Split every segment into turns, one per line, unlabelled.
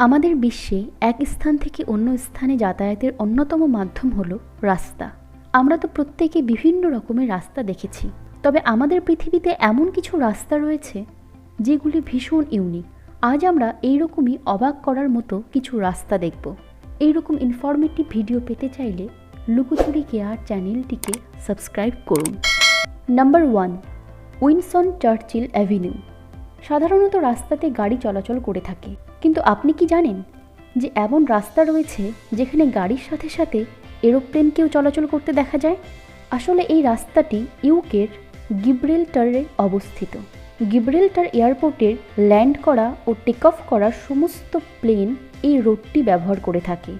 আমাদের বিশ্বে এক স্থান থেকে অন্য স্থানে যাতায়াতের অন্যতম মাধ্যম হলো রাস্তা। আমরা তো প্রত্যেকে বিভিন্ন রকমের রাস্তা দেখেছি। তবে আমাদের পৃথিবীতে এমন কিছু রাস্তা রয়েছে যেগুলি ভীষণ ইউনিক আজ আমরা এইরকমই অবাক করার মতো কিছু রাস্তা দেখব। এইরকম ইনফরমেটিভ ভিডিও পেতে চাইলে লুকোচুরি কেয়ার চ্যানেলটিকে সাবস্ক্রাইব করুন। Number one Winston Churchill avenue সাধারণত রাস্তাতে গাড়ি চলাচল করে থাকে। কিন্তু আপনি কি জানেন যে এমন রাস্তা রয়েছে যেখানে গাড়ির সাথে সাথে এরোপ্লেনকেও চলাচল করতে দেখা যায়? আসলে এই রাস্তাটি ইউকের গিব্রেলটারে অবস্থিত। গিব্রেলটার এয়ারপোর্টের ল্যান্ড করা ও টেক অফ করা সমস্ত প্লেন এই রোডটি ব্যবহার করে থাকে।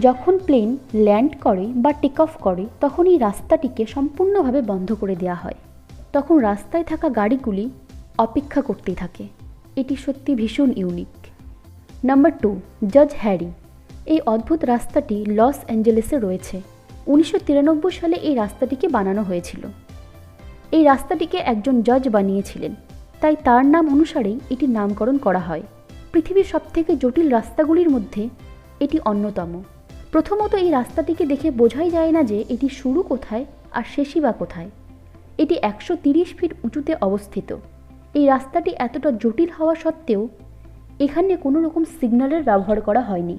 যখন প্লেন ল্যান্ড করে বা টেক অফ করে, তখন এই রাস্তাটিকে সম্পূর্ণভাবে বন্ধ করে দেওয়া হয়। তখন রাস্তায় থাকা গাড়িগুলি অপেক্ষা করতেই থাকে। এটি সত্যি ভীষণ ইউনিক। নাম্বার টু জজ হ্যারি এই অদ্ভুত রাস্তাটি লস অ্যাঞ্জেলেসে রয়েছে। উনিশশো তিরানব্বই সালে এই রাস্তাটিকে বানানো হয়েছিল। এই রাস্তাটিকে একজন জজ বানিয়েছিলেন। তাই তার নাম অনুসারেই এটির নামকরণ করা হয়। পৃথিবীর সবথেকে জটিল রাস্তাগুলির মধ্যে এটি অন্যতম। প্রথমত এই রাস্তাটিকে দেখে বোঝাই যায় না যে এটি শুরু কোথায় আর শেষই বা কোথায়। এটি একশো ফিট উঁচুতে অবস্থিত। এই রাস্তাটি এতটা জটিল হওয়া সত্ত্বেও এখানে কোনো রকম সিগন্যালের ব্যবহার করা হয়নি।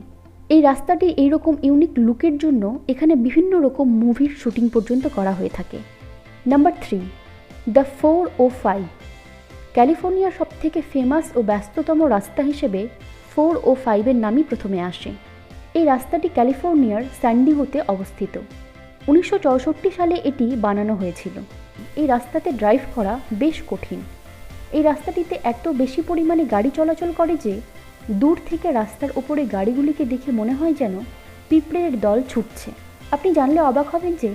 এই রাস্তাটির এইরকম ইউনিক লুকের জন্য এখানে বিভিন্ন রকম মুভির শুটিং পর্যন্ত করা হয়ে থাকে। Number three the four o five ক্যালিফোর্নিয়ার সবথেকে ফেমাস ও ব্যস্ততম রাস্তা হিসেবে ফোর ও ফাইভের নামই প্রথমে আসে। এই রাস্তাটি ক্যালিফোর্নিয়ার স্যান্ডিগোতে অবস্থিত। উনিশশো চৌষট্টি সালে এটি বানানো হয়েছিল। এই রাস্তাতে ড্রাইভ করা বেশ কঠিন। এই রাস্তাটিতে এত বেশি পরিমাণে গাড়ি চলাচল করে যে দূর থেকে রাস্তার ওপরে গাড়িগুলিকে দেখে মনে হয় যেন পিঁপড়ের দল ছুটছে। আপনি জানলে অবাক হবেন যে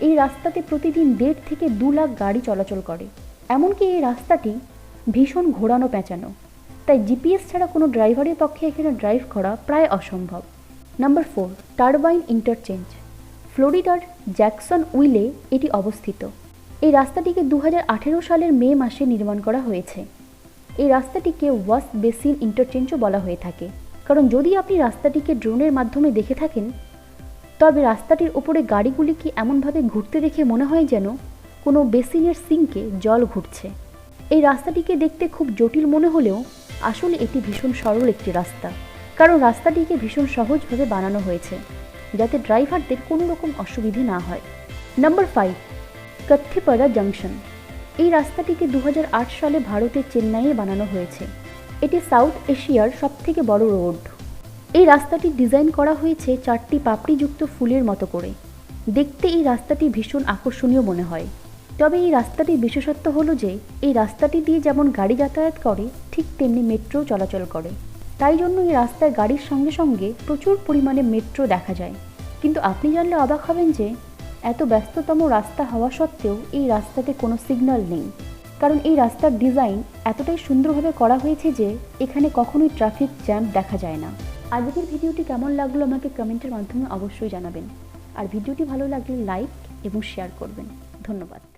এই রাস্তাতে প্রতিদিন দেড় থেকে দু লাখ গাড়ি চলাচল করে। এমনকি এই রাস্তাটি ভীষণ ঘোরানো পেঁচানো। তাই জিপিএস ছাড়া কোনো ড্রাইভারের পক্ষে এখানে ড্রাইভ করা প্রায় অসম্ভব। Number four, turbine interchange. ফ্লোরিডার জ্যাকসন উইলে এটি অবস্থিত। এই রাস্তাটিকে দু হাজার আঠেরো সালের মে মাসে নির্মাণ করা হয়েছে। এই রাস্তাটিকে ওয়াস বেসিন ইন্টারচেঞ্জও বলা হয়ে থাকে। কারণ যদি আপনি রাস্তাটিকে ড্রোনের মাধ্যমে দেখে থাকেন, তবে রাস্তাটির ওপরে গাড়িগুলিকে এমনভাবে ঘুরতে দেখে মনে হয় যেন কোনো বেসিনের সিঙ্কে জল ঘুরছে। এই রাস্তাটিকে দেখতে খুব জটিল মনে হলেও আসলে এটি ভীষণ সরল একটি রাস্তা। কারণ রাস্তাটিকে ভীষণ সহজভাবে বানানো হয়েছে, যাতে ড্রাইভারদের কোনো রকম অসুবিধে না হয়। Number five Kathipara junction. এই রাস্তাটিকে দু হাজার আট সালে ভারতের চেন্নাইয়ে বানানো হয়েছে। এটি সাউথ এশিয়ার সবথেকে বড় রোড। এই রাস্তাটি ডিজাইন করা হয়েছে চারটি পাপড়িযুক্ত ফুলের মতো করে। দেখতে এই রাস্তাটি ভীষণ আকর্ষণীয় মনে হয়। তবে এই রাস্তাটির বিশেষত্ব হলো যে, এই রাস্তাটি দিয়ে যেমন গাড়ি যাতায়াত করে, ঠিক তেমনি মেট্রো চলাচল করে। তাই জন্য এই রাস্তায় গাড়ির সঙ্গে সঙ্গে প্রচুর পরিমাণে মেট্রো দেখা যায়। কিন্তু আপনি জানলে অবাক হবেন যে এত ব্যস্ততম রাস্তা হওয়া সত্ত্বেও এই রাস্তাতে কোনো সিগন্যাল নেই। কারণ এই রাস্তার ডিজাইন এতটাই সুন্দরভাবে করা হয়েছে যে এখানে কখনোই ট্রাফিক জ্যাম দেখা যায় না। আজকের ভিডিওটি কেমন লাগল আমাকে কমেন্টের মাধ্যমে অবশ্যই জানাবেন। আর ভিডিওটি ভালো লাগলে লাইক এবং শেয়ার করবেন। ধন্যবাদ।